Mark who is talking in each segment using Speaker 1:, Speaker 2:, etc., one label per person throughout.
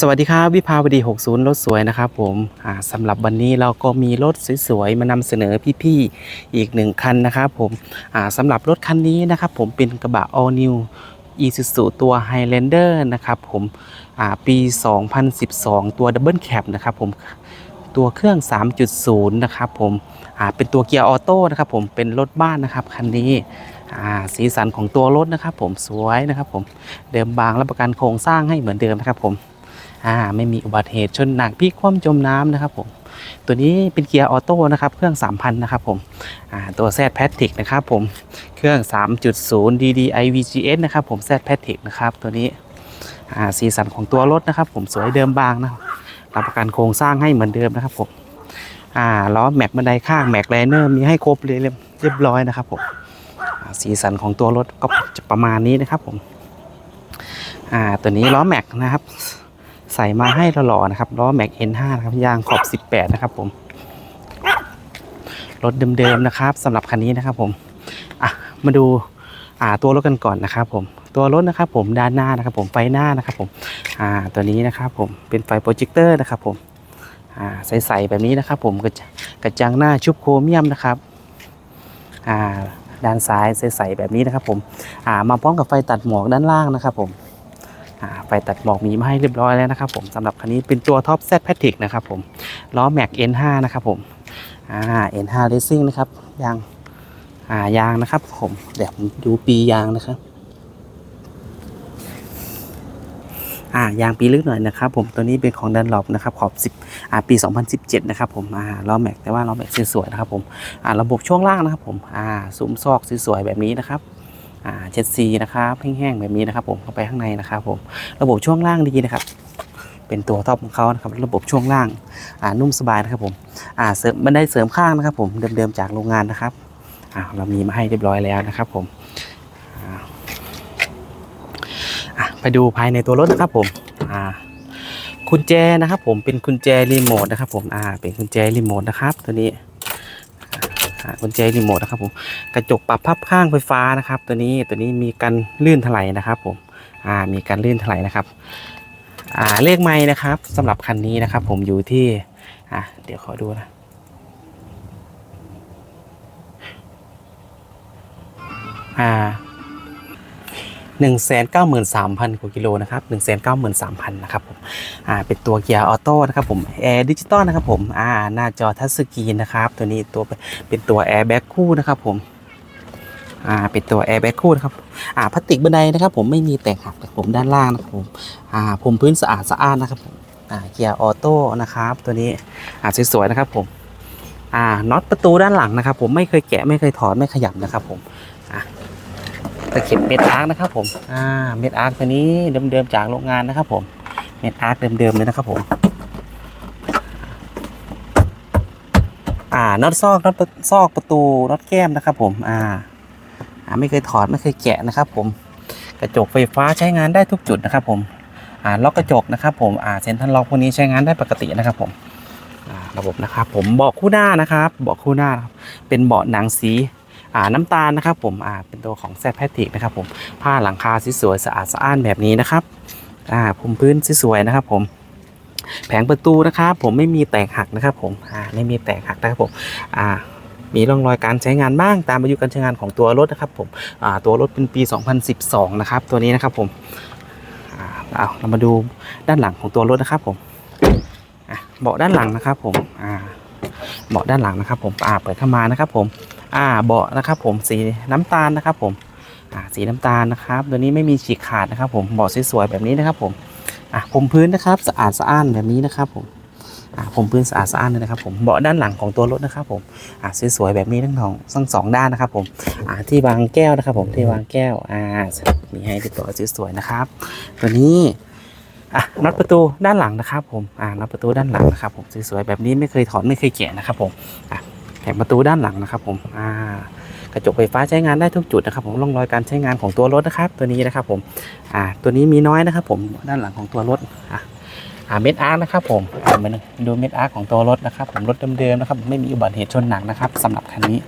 Speaker 1: สวัสดีครับวิภาวดี 60 รถสวยนะครับผมอ่าสำหรับวันนี้เราก็มีรถสวยๆมานำเสนอพี่ๆอีกหนึ่งคันนะครับผมอ่าสำหรับรถคันนี้นะครับผมเป็นกระบะ all new Isuzu ตัว Highlander นะครับผมอ่าปี 2012 ตัว Double Cab นะครับผมตัวเครื่อง 3.0 นะครับผมเป็นตัวเกียร์ออโต้นะครับผมเป็นรถบ้านนะครับคันนี้สีสันของตัวรถนะครับผมสวยนะครับผมเดิมบางรับประกันโครงสร้างให้เหมือนเดิมนะครับผม อ่าไม่มีอุบัติเหตุชนหนักพลิกคว่ำจมน้ำนะครับผมตัวนี้เป็นเกียร์ออโต้นะครับเครื่อง 3,000 นะครับผมตัว Z p a t r i c นะครับผมเครื่อง 3.0 DDI VGS นะครับผม Z p a t r i c นะครับตัวนี้สีสันของตัวรถนะครับ ผมสวยเดิมบางนะรับประกันโครงสร้างให้เหมือนเดิมนะครับผมล้อแม็กบันไดข้างแม็กไลเนอร์มีให้ครบเลยเรียบร้อยนะครับผมสีสันของตัวรถก็จะประมาณนี้นะครับผมตัวนี้ล้อแม็กนะครับ ใส่มาให้หล่อๆนะครับล้อแม็ก N5 นะครับยางขอบ 18 นะครับผม รถเดิมๆนะครับสำหรับคันนี้นะครับผมอะมาดูอ่าตัวรถกันก่อนนะครับผมตัวรถนะครับผมด้านหน้านะครับผมไฟหน้านะครับผมอ่าตัวนี้นะครับผมเป็นไฟโปรเจคเตอร์นะครับผมอ่าใสๆแบบนี้นะครับผมกระจกระจังหน้าชุบโครเมียมนะครับอ่าด้านซ้ายใสๆแบบนี้นะครับผมอ่ามาพร้อมกับไฟตัดหมอกด้านล่างนะครับผม ไฟตัดหมอกมีมาให้เรียบร้อยแล้วนะครับผมสำหรับคันนี้เป็นตัวท็อป Z p a t r i c นะครับผมล้อแม็ก N5 นะครับผมอ่า N5 Racing นะครับยางอ่ายางนะครับผมเดี๋ยวผมดูปียางนะครับอ่ายางปีลึกหน่อยนะครับผมตัวนี้เป็นของดันลอปนะครับขอบ10อ่าปี 2017 นะครับผมอ่าล้อแม็กแต่ว่าล้อแม็กสวยๆนะครับผมอ่าระบบช่วงล่างนะครับผมอ่าซุ้มซอกสวยๆแบบนี้นะครับ เจ็ดซีนะครับแห้งๆแบบนี้นะครับผมเข้าไปข้างในนะครับผมระบบช่วงล่างดีนะครับ เป็นตัวท็อปของเขานะครับระบบช่วงล่างอ่านุ่มสบายนะครับผมอ่าเสริมบันได้เสริมข้างนะครับ ผมเดิมๆจากโรงงานนะครับอ่าเรามีมาให้เรียบร้อยแล้วนะครับ ผมอ่าไปดูภายในตัวรถนะครับผมอ่ากุญแจนะครับ ผมเป็นกุญแจรีโมทนะครับ ผมอ่าเป็นกุญแจรีโมทนะครับ ตัวนี้ อ่ากุญแจรีโมทนะครับผมกระจกปรับพับข้างไฟฟ้านะครับ ตัวนี้ตัวนี้มีการลื่นถลายนะครับ ผมอ่ามีการลื่นถลายนะครับอ่าเลขไม้นะครับสำหรับคันนี้นะครับ ผมอยู่ที่อ่าเดี๋ยวขอดูนะอ่า หนึ่งแสนเก้าหมื่นสามพันกว่ากิโลนะครับหนึ่งแสนเก้าหมื่นสามพันนะครับผมอ่าเป็นตัวเกียร์ออโต้นะครับผมแอร์ดิจิตอลนะครับผมอ่าหน้าจอทัชสกรีนนะครับ ตัวนี้ตัวเป็นตัวแอร์แบ็คคู่นะครับผมอ่าเป็นตัวแอร์แบ็คคู่นะครับอ่าพลาสติกบันไดนะครับผมไม่มีแตกหักนะครับผมด้านล่างนะครับผมอ่าผมพื้นสะอาดสะอ้านนะครับผมอ่าเกียร์ออโต้นะครับ ตัวนี้อ่าสวยๆนะครับผมอ่าน็อตประตูด้านหลังนะครับ ผมไม่เคยแกะไม่เคยถอดไม่ขยับนะครับผม ตะเข็บเม็ดอาร์คนะครับผมอ่าเม็ดอาร์คตัวนี้เดิมๆจากโรงงานนะครับผมเม็ดอาร์คเดิมๆเลยนะครับผมอ่าน็อตซอกน็อตซอกประตูน็อตแก้มนะครับผมอ่าอ่าไม่เคยถอดไม่เคยแกะนะครับผมกระจกไฟฟ้าใช้งานได้ทุกจุดนะครับผมอ่าล็อกกระจกนะครับผมอ่าเซ็นทรัลล็อกพวกนี้ใช้งานได้ปกตินะครับผมอ่าระบบนะครับผมเบาะคู่หน้านะครับเบาะคู่หน้านะครับเป็นเบาะหนังสี อ่าน้ำตาลนะครับผมอ่าเป็นตัวของแซแพทิกนะครับผมผ้าหลังคาสวยๆสะอาดสะอ้านแบบนี้นะครับอ่าผมพื้นสวยๆนะครับผมแผงประตูนะครับผมไม่มีแตกหักนะครับผมอ่าไม่มีแตกหักนะครับผมอ่ามีร่องรอยการใช้งานบ้างตามอายุการใช้งานของตัวรถนะครับผมอ่าตัวรถเป็นปี 2012 นะครับ ตัวนี้นะครับผมอ่าเอาเรามาดูด้านหลังของตัวรถนะครับผมอะเบาะด้านหลังนะครับผมอ่าเบาะด้านหลังนะครับผมอ่าเปิดเข้ามานะครับผม อ่าเบาะนะครับ ผมสีน้ำตาลนะครับ ผมอ่าสีน้ำตาลนะครับ ตัวนี้ไม่มีฉีกขาดนะครับ ผมเบาะสวยๆแบบนี้นะครับ ผมอะผมพื้นนะครับสะอาดสะอ้านแบบนี้นะครับ ผมอ่าผมพื้นสะอาดสะอ้านเลยนะครับ ผมเบาะด้านหลังของตัวรถนะครับ ผมอ่าสวยๆแบบนี้ทั้งสองทั้งสองด้านนะครับ ผมอ่าที่วางแก้วนะครับ ผมที่วางแก้วอ่ามีให้ติดต่อสวยๆนะครับ ตัวนี้อะน็อตประตูด้านหลังนะครับผมอ่าน็อตประตูด้านหลังนะครับผมสวยๆแบบนี้ไม่เคยถอดไม่เคยแกะนะครับผมอะ แผงประตูด้านหลังนะครับ ผมอ่ากระจกไฟฟ้าใช้งานได้ทุกจุดนะครับ ผมร่องรอยการใช้งานของตัวรถนะครับ ตัวนี้นะครับ ผมอ่าตัวนี้มีน้อยนะครับ ผมด้านหลังของตัวรถอะอ่าเม็ดอาร์นะครับผมอ่ามาดูเม็ดอาร์ของตัวรถนะครับ ผมรถเดิมๆนะครับ ไม่มีอุบัติเหตุชนหนักนะครับสำหรับคันนี้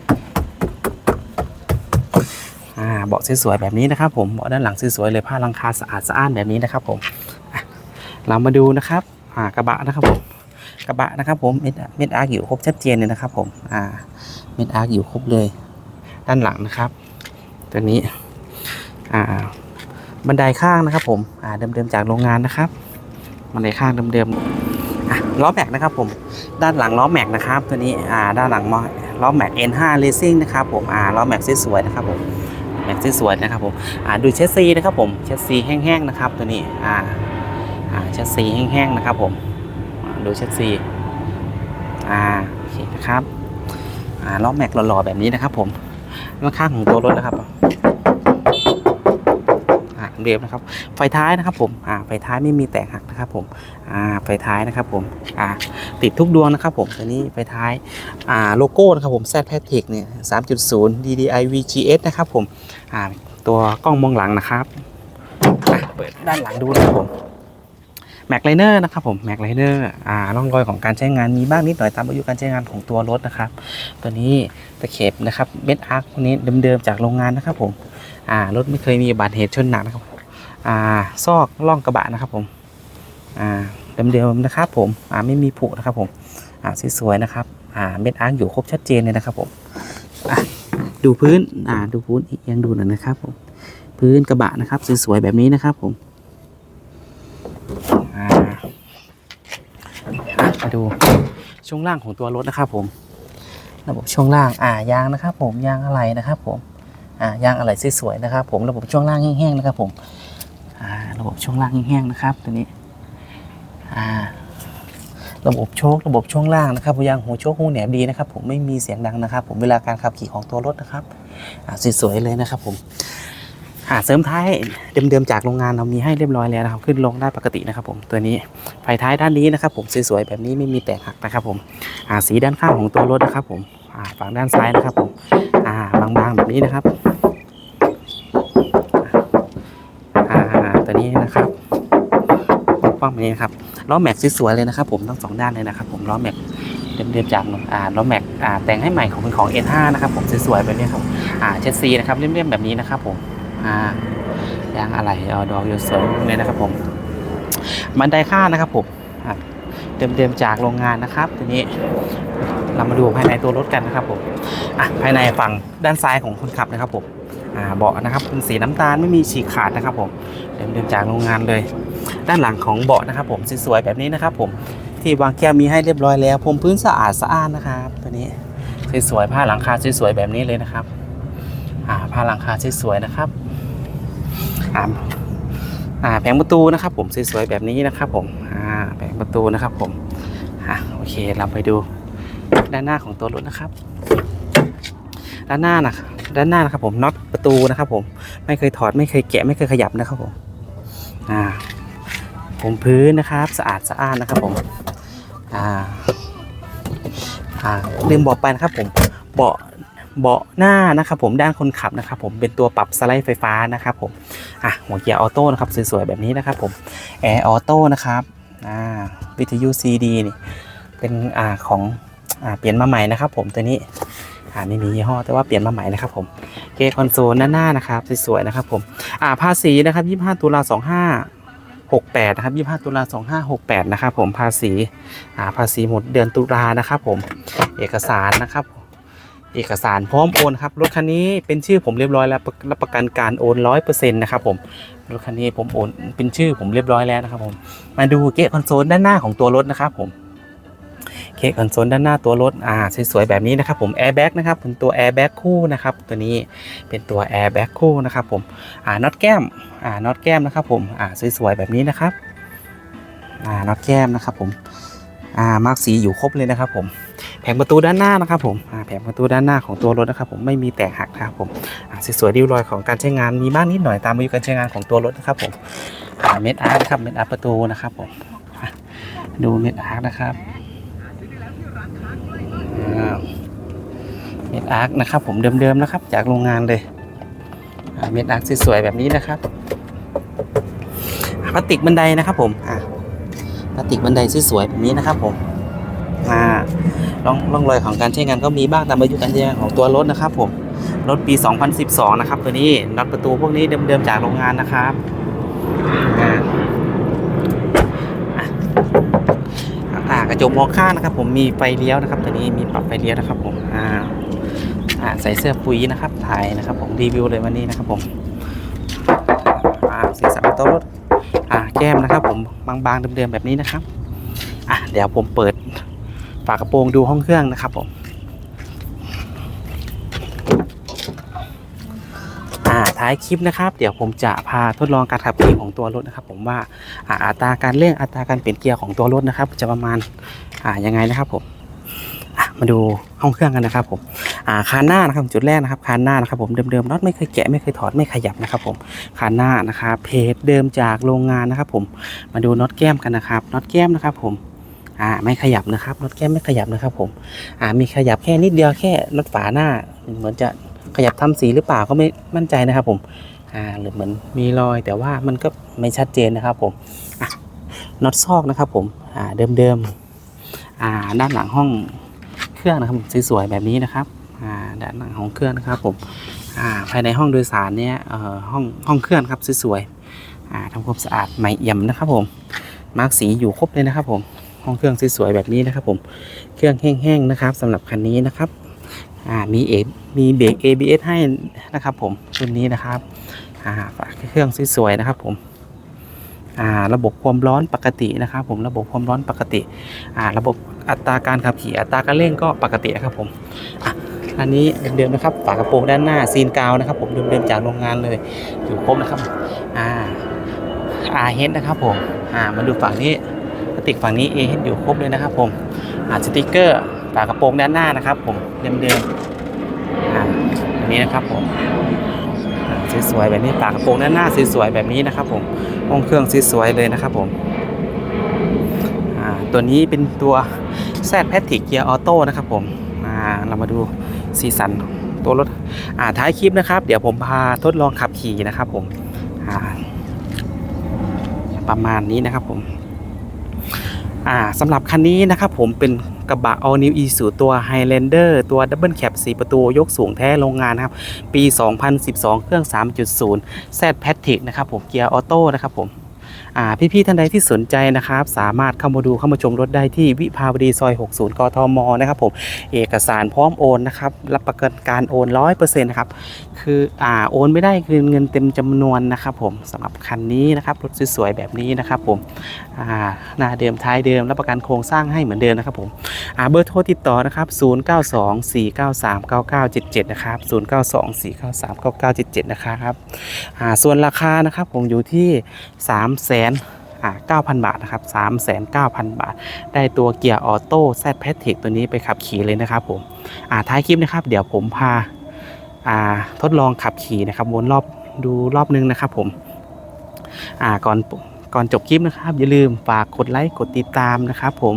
Speaker 1: อ่าเบาะสวยๆแบบนี้นะครับ ผมเบาะด้านหลังสวยๆเลยผ้าลังคาสะอาดสะอ้านแบบนี้นะครับ ผมเรามาดูนะครับอ่ากระบะนะครับผม กระบะนะครับผมเม็ดเม็ดอาร์อยู่ครบชัดเจนเลยนะครับ ผมอ่าเม็ดอาร์อยู่ครบเลย ด้านหลังนะครับ ตัวนี้อ่าบันไดข้างนะครับ ผมอ่าเดิมๆจากโรงงานนะครับบันไดข้างเดิมๆอะล้อแม็กนะครับ ผมด้านหลังล้อแม็กนะครับ ตัวนี้อ่าด้านหลังล้อแม็ก N5 Racing นะครับผมอ่าล้อแม็กสวยๆนะครับผมแม็กสวยๆนะครับผมอ่าดูเชสซีนะครับผมเชสซีแห้งๆนะครับ ตัวนี้อ่าอ่าเชสซีแห้งๆนะครับผมอ่า ดูเชสซีอ่าโอเคนะครับอ่าล้อแม็กหล่อๆแบบนี้นะครับ ผมด้านข้างของตัวรถนะครับอ่าเรียบนะครับ ไฟท้ายนะครับ ผมอ่าไฟท้ายไม่มีแตกหักนะครับ ผมอ่าไฟท้ายนะครับ ผมอ่าติดทุกดวงนะครับ ผมตัวนี้ไฟท้ายอ่าโลโก้นะครับผม Z p a t e c เนี่ย3.0 DDI VGS นะครับผมอ่าตัวกล้องมองหลังนะครับเปิดด้านหลังดูนะครับผม แม็กไลเนอร์นะครับผมแม็กไลเนอร์อ่าร่องรอยของการใช้งานมีบ้างนิดหน่อยตามอายุการใช้งานของตัวรถนะครับ ตัวนี้ตะเข็บนะครับเม็ดอาร์คพวกนี้เดิมๆจากโรงงานนะครับผมอ่ารถไม่เคยมีบัติเหตุชนหนักนะครับอ่าซอกล่องกระบะนะครับผมอ่าเดิมๆนะครับผมอ่าไม่มีผุนะครับผมอ่าสวยๆนะครับอ่าเม็ดอาร์คอยู่ครบชัดเจนเลยนะครับผมอะดูพื้นอ่าดูพื้นอีกยังดูหน่อยนะครับผมพื้นกระบะนะครับสวยๆแบบนี้นะครับผม อ่าอะมา ดูช่วงล่างของตัวรถนะครับผม ระบบช่วงล่างอ่ายางนะครับ ผมยางอะไรนะครับ ผมอ่ายางอะไรสวยๆนะครับ ผมระบบช่วงล่างแห้งๆนะครับ ผมอ่าระบบช่วงล่างแห้งๆนะครับ ตัวนี้อ่าระบบโชคระบบช่วงล่างนะครับยางหูโชคหูแหนบดีนะครับ ผมไม่มีเสียงดังนะครับ ผมเวลาการขับขี่ของตัวรถนะครับอ่าสวยๆเลยนะครับ ผม หาเสริมท้ายเดิมๆจากโรงงานเรามีให้เรียบร้อยแล้วนะครับ ขึ้นลงได้ปกตินะครับ ผมตัวนี้ไฟท้ายด้านนี้นะครับ ผมสวยๆแบบนี้ไม่มีแตกหักนะครับ ผมอ่าสีด้านข้างของตัวรถนะครับ ผมอ่าฝั่งด้านซ้ายนะครับ ผมอ่าบางๆแบบนี้นะครับอ่าตัวนี้นะครับป้องๆแบบนี้นะครับล้อแม็กสวยๆเลยนะครับ ผมทั้งสองด้านเลยนะครับ ผมล้อแม็กเดิมๆจากอ่าล้อแม็กอ่าแต่งให้ใหม่ของเป็นของ N5 นะครับ ผมสวยๆแบบนี้ครับอ่าเชสซีนะครับเลี่ยมๆแบบนี้นะครับ ผม ยางอะไรเอาดอกอยู่สวยเลยนะครับผมบันไดข้านะครับผมเดิมๆจากโรงงานนะครับทีนี้เรามาดูภายในตัวรถกันนะครับผมอะภายในฝั่งด้านซ้ายของคนขับนะครับผมอ่าเบาะนะครับเป็นสีน้ำตาลไม่มีฉีกขาดนะครับผมเดิมๆจากโรงงานเลย ด้านหลังของเบาะนะครับผมสวยๆแบบนี้นะครับผมที่วางแก้วมีให้เรียบร้อยแล้วผมพื้นสะอาดสะอ้านนะครับตัวนี้สวยๆผ้าหลังคาสวยๆแบบนี้เลยนะครับอ่าผ้าหลังคาสวยๆนะครับ อ่าอ่าแผงประตูนะครับ ผมสวยๆแบบนี้นะครับ ผมอ่าแผงประตูนะครับ ผมอ่าโอเคเราไปดูด้านหน้าของตัวรถนะครับ ด้านหน้านะด้านหน้านะครับ ผมน็อตประตูนะครับ ผมไม่เคยถอดไม่เคยแกะไม่เคยขยับนะครับผมอ่าผมพื้นนะครับสะอาดสะอ้านนะครับผมอ่าอ่าลืมบอกไปนะครับผมเบาะ เบาะหน้านะครับผมด้านคนขับนะครับผมเป็นตัวปรับสไลด์ไฟฟ้านะครับผมอะหัวเกียร์ออโต้นะครับสวยๆแบบนี้นะครับผมแอร์ออโต้นะครับอ่าวิทยุ CD นี่เป็นอ่าของอ่าเปลี่ยนมาใหม่นะครับผมตัวนี้อ่าไม่มียี่ห้อแต่ว่าเปลี่ยนมาใหม่นะครับผมเกยร์คอนโซลด้านหน้านะครับสวยๆนะครับผมอ่าภาษีนะครับ25 ตุลา25 68นะครับ25 ตุลา2568นะครับผมภาษีอ่าภาษีหมดเดือนตุลานะครับผมเอกสารนะครับ เอกสารพร้อมโอนครับรถคันนี้เป็นชื่อผมเรียบร้อยแล้วรับประกันการโอนร้อยเปอร์เซ็นต์นะครับผมรถคันนี้ผมโอนเป็นชื่อผมเรียบร้อยแล้วนะครับผมมาดูเกะคอนโซลด้านหน้าของตัวรถนะครับผมเกะคอนโซลด้านหน้าตัวรถอ่าสวยๆแบบนี้นะครับผมแอร์แบ็กนะครับเป็นตัวแอร์แบ็กคู่นะครับตัวนี้เป็นตัวแอร์แบ็กคู่นะครับผมอ่าน็อตแก้มอ่าน็อตแก้มนะครับผมอ่าสวยๆแบบนี้นะครับอ่าน็อตแก้มนะครับผมอ่ามาร์กสีอยู่ครบเลยนะครับผม ผงประตูด้านหน้านะครับผมแผงประตูด้านหน้าของตัวรถนะครับผมไม่มีแตกหักนะครับผมสวยๆริ้วรอยของการใช้งานมีบ้างนิดหน่อยตามอายุการใช้งานของตัวรถนะครับผมเม็ดอาร์นะครับเม็ดอาร์ประตูนะครับผมดูเม็ดอาร์นะครับเม็ดอาร์นะครับผมเดิมๆนะครับ จากโรงงานเลยเม็ดอาร์สวยๆแบบนี้นะครับพลาสติกบันไดนะครับผมพลาสติกบันไดสวยๆแบบนี้นะครับผมอ่า ร่องร่องรอยของการใช้งานก็มีบ้างตามอายุการใช้งานของตัวรถนะครับผมรถปี 2012 นะครับ ตัวนี้น็อตประตูพวกนี้เดิมๆจากโรงงานนะครับอ่าระจกมองข้างนะครับ ผมมีไฟเลี้ยวนะครับ ตัวนี้มีปรับไฟเลี้ยวนะครับ ผมอ่าอ่าใส่เสื้อปุ๋ยนะครับถ่ายนะครับ ผมรีวิวเลยวันนี้นะครับ ผมอ่าสีสันของตัวรถอ่าแก้มนะครับ ผมบางๆเดิมๆแบบนี้นะครับอะเดี๋ยวผมเปิด ฝากระโปรงดูห้องเครื่องนะครับผมอ่าท้ายคลิปนะครับ เดี๋ยวผมจะพาทดลองการขับขี่ของตัวรถนะครับ ผมว่าอ่าอัตราการเร่งอัตราการเปลี่ยนเกียร์ของตัวรถนะครับ จะประมาณอ่ายังไงนะครับผมมาดูห้องเครื่องกันนะครับผมอ่าคานหน้านะครับจุดแรกนะครับคานหน้านะครับผมเดิมๆน็อตไม่เคยแกะไม่เคยถอดไม่ขยับนะครับผมคานหน้านะครับเพจเดิมจากโรงงานนะครับผมมาดูน็อตแก้มกันนะครับน็อตแก้มนะครับผม อ่าไม่ขยับนะครับน็อตแก้มไม่ขยับนะครับผมอ่ามีขยับแค่นิดเดียวแค่น็อตฝาหน้า เหมือนจะขยับทำสีหรือเปล่าก็ไม่มั่นใจนะครับผมอ่าหรือเหมือนมีรอยแต่ว่ามันก็ไม่ชัดเจนนะครับผมอะน็อตซอกนะครับผมอ่าเดิมๆอ่าด้านหลังห้องเครื่องนะครับสวยๆแบบนี้นะครับอ่าด้านหลังห้องเครื่องนะครับผมอ่าภายในห้องโดยสารเนี่ยเอ่อห้องห้องเครื่องครับสวยๆอ่าทำความสะอาดใหม่เอี่ยมนะครับผมมาร์กสีอยู่ครบเลยนะครับผม ห้องเครื่องสวยๆแบบนี้นะครับผมเครื่องแห้งๆนะครับสำหรับคันนี้นะครับอ่ามีเอมีเบรก ABS ให้นะครับ ผมรุ่นนี้นะครับอ่าฝาเครื่องสวยๆนะครับ ผมอ่าระบบความร้อนปกตินะครับ ผมระบบความร้อนปกติอ่าระบบอัตราการขับขี่อัตราการเร่งก็ปกตินะครับผมอะอันนี้เดิมๆนะครับฝากระโปรงด้านหน้าซีนกาวนะครับ ผมเดิมๆจากโรงงานเลยอยู่ครบนะครับอ่าอาเฮดนะครับผมอ่ามาดูฝั่งนี้ กระติกฝั่งนี้เอเฮดอยู่ครบเลยนะครับผมอ่าสติกเกอร์ฝากระโปรงด้านหน้านะครับ ผมเดิมๆอ่าอันนี้นะครับผมสวยๆแบบนี้ฝากระโปรงด้านหน้าสวยๆแบบนี้นะครับ ผมห้องเครื่องสวยๆเลยนะครับ ผมอ่าตัวนี้เป็นตัวแซดแพทริกเกียร์ออโต้นะครับผมอ่าเรามาดูสีสันตัวรถอ่าท้ายคลิปนะครับ เดี๋ยวผมพาทดลองขับขี่นะครับผมอ่าประมาณนี้นะครับผม อ่าสำหรับคันนี้นะครับผมเป็นกระบะ All New Isuzu ตัว Highlander ตัว Double Cab 4 ประตูยกสูงแท้โรงงานครับ ปี 2012 เครื่อง 3.0 Z Patrick นะครับผมเกียร์ออโต้นะครับผม พี่ๆท่านใดที่สนใจนะครับ สามารถเข้ามาดูเข้ามาชมรถได้ที่วิภาวดีซอย 60 กทมนะครับผมเอกสารพร้อมโอนนะครับรับประกันการโอน100%นะครับคืออ่าโอนไม่ได้คือเงินเต็มจำนวนนะครับผมสำหรับคันนี้นะครับรถสวยๆแบบนี้นะครับผมอ่าหน้าเดิมท้ายเดิมรับประกันโครงสร้างให้เหมือนเดิมนะครับผมอ่าเบอร์โทรติดต่อนะครับ0924939977นะครับ0924939977นะครับอ่าส่วนราคานะครับผมอยู่ที่ 3 0 0 0 0 0อ่า9,000บาทนะครับ3,900,000บาท ได้ตัวเกียร์ออโต้แซดแพทริกตัวนี้ไปขับขี่เลยนะครับผมอ่าท้ายคลิปนะครับ เดี๋ยวผมพาอ่าทดลองขับขี่นะครับวนรอบดูรอบนึงนะครับผมอ่าก่อนก่อนจบคลิปนะครับ อย่าลืมฝากกดไลค์กดติดตามนะครับผม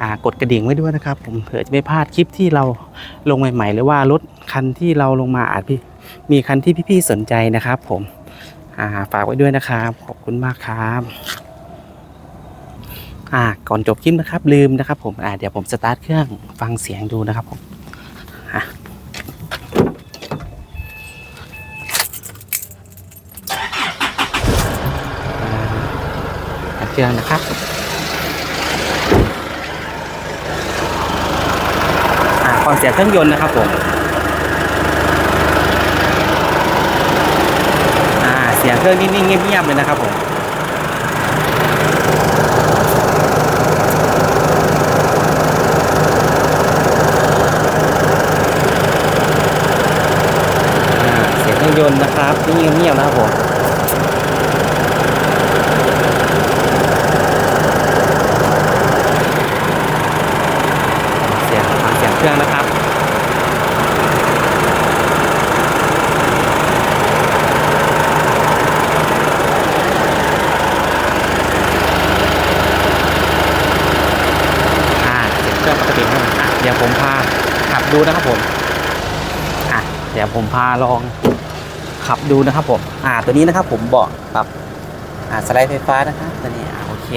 Speaker 1: อ่ากดกระดิ่งไว้ด้วยนะครับ ผมเผื่อจะไม่พลาดคลิปที่เราลงใหม่ๆหรือว่ารถคันที่เราลงมาอาจพี่มีคันที่พี่ๆสนใจนะครับผม อ่าฝากไว้ด้วยนะครับ ขอบคุณมากครับอ่าก่อนจบคลิปนะครับ ลืมนะครับ ผมอ่าเดี๋ยวผมสตาร์ทเครื่องฟังเสียงดูนะครับผมเครื่องนะครับอ่าฟังเสียงเครื่องยนต์นะครับผม อ่า เสียงเครื่องนิ่งๆเงียบๆเลยนะครับผมเสียงเครื่องยนต์นะครับนิ่งๆเงียบๆนะครับผม เสียงฟังเสียงเครื่องนะครับ อ่าเสียงเครื่องปกติครับอะเดี๋ยวผมพาขับ ดูนะครับผมอะเดี๋ยวผมพาลองขับดูนะครับผมอ่าตัวนี้นะครับผมเบาะปรับอ่าสไลด์ไฟฟ้านะครับตัวนี้อ่าโอเค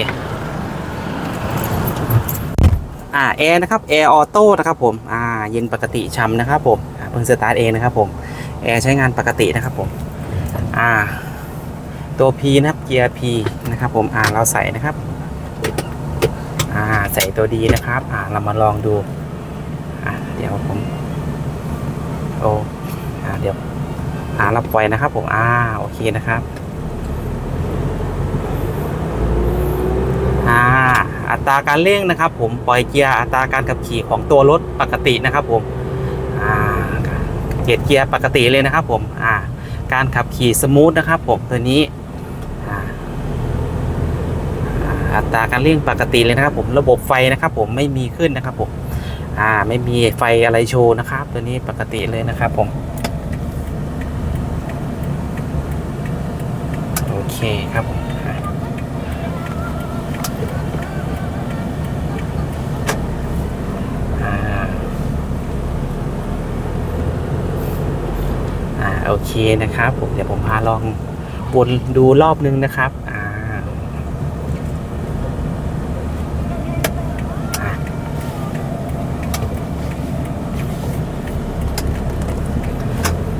Speaker 1: อ่าแอร์นะครับแอร์ออโต้นะครับผมอ่าเย็นปกติช่ำนะครับผมเพิ่งสตาร์ทเองนะครับผมแอร์ใช้งานปกตินะครับผมอ่าตัว P นะครับเกียร์ P นะครับผมอ่าเราใส่นะครับอ่าใส่ตัวดีนะครับอ่าเรามาลองดู อ่าเดี๋ยวผมโออ่าเดี๋ยว อ่าเราปล่อยนะครับผมอ่าโอเคนะครับอ่าอัตราการเร่งนะครับ ผมปล่อยเกียร์อัตราการขับขี่ของตัวรถปกตินะครับ ผมอ่าเกียร์เกียร์ปกติเลยนะครับ ผมอ่าการขับขี่สมูทนะครับ ผมตัวนี้อัตราการเร่งปกติเลยนะครับ ผมระบบไฟนะครับ ผมไม่มีขึ้นนะครับผม อ่า ไม่มีไฟอะไรโชว์นะครับ ตัวนี้ปกติเลยนะครับผมโอเคครับผมอ่าอ่าโอเคนะครับผมเดี๋ยวผมพาลองวนดูรอบนึงนะครับอ่าอะ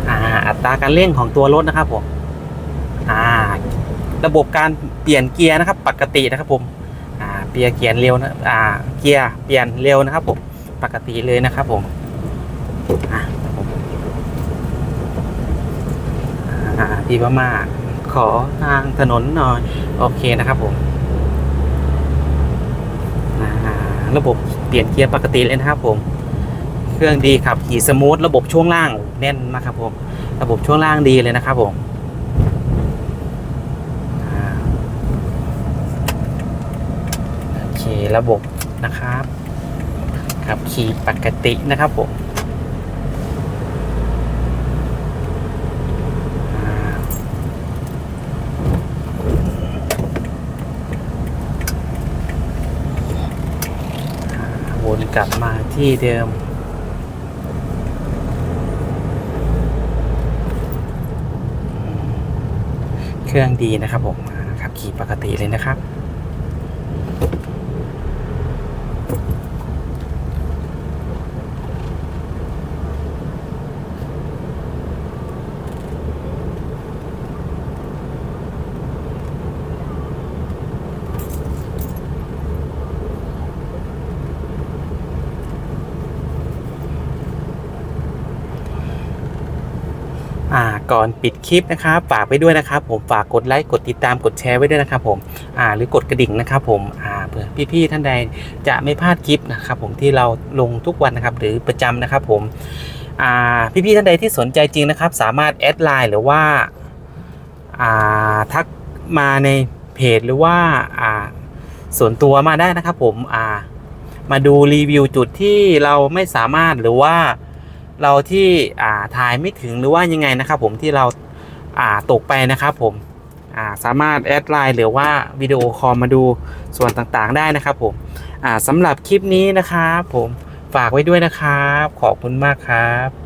Speaker 1: อ่าอั ตราการเร่งของตัวรถนะครับผมอ่าระบบการเปลี่ยนเกียร์นะครับ ปกตินะครับผมอ่าเกียร์เกียร์เร็วนะอ่าเกียร์เปลี่ยนเร็วนะครับผมปกติเลยนะครับผมอ่าพี่พม่าขอทางถนนหน่อยโอเคนะครับผมระบบเปลี่ยนเกียร์ปกติเลยนะครับผม เครื่องดีขับขี่สมูทระบบช่วงล่างแน่นมากครับผม ระบบช่วงล่างดีเลยนะครับผมอ่าโอเคระบบนะครับขับขี่ปกตินะครับผมวนกลับมาที่เดิม เครื่องดีนะครับผมขับขี่ปกติเลยนะครับ อ่าก่อนปิดคลิปนะครับฝากไว้ด้วยนะครับ ผมฝากกดไลค์กดติดตามกดแชร์ไว้ด้วยนะครับผมอ่าหรือกดกระดิ่งนะครับผมอ่าเผื่อพี่ๆท่านใดจะไม่พลาดคลิปนะครับผมที่เราลงทุกวันนะครับหรือประจำนะครับผมอ่าพี่ๆท่านใดที่สนใจจริงนะครับ สามารถแอดไลน์หรือว่าอ่าทักมาในเพจหรือว่าอ่าส่วนตัวมาได้นะครับผมอ่ามาดูรีวิวจุดที่เราไม่สามารถหรือว่า เราที่อ่าถ่ายไม่ถึงหรือว่ายังไงนะครับ ผมที่เราอ่าตกไปนะครับผมอ่าสามารถแอดไลน์หรือว่าวิดีโอคอลมาดูส่วนต่างๆได้นะครับผมอ่าสำหรับคลิปนี้นะครับผมฝากไว้ด้วยนะครับ ขอบคุณมากครับ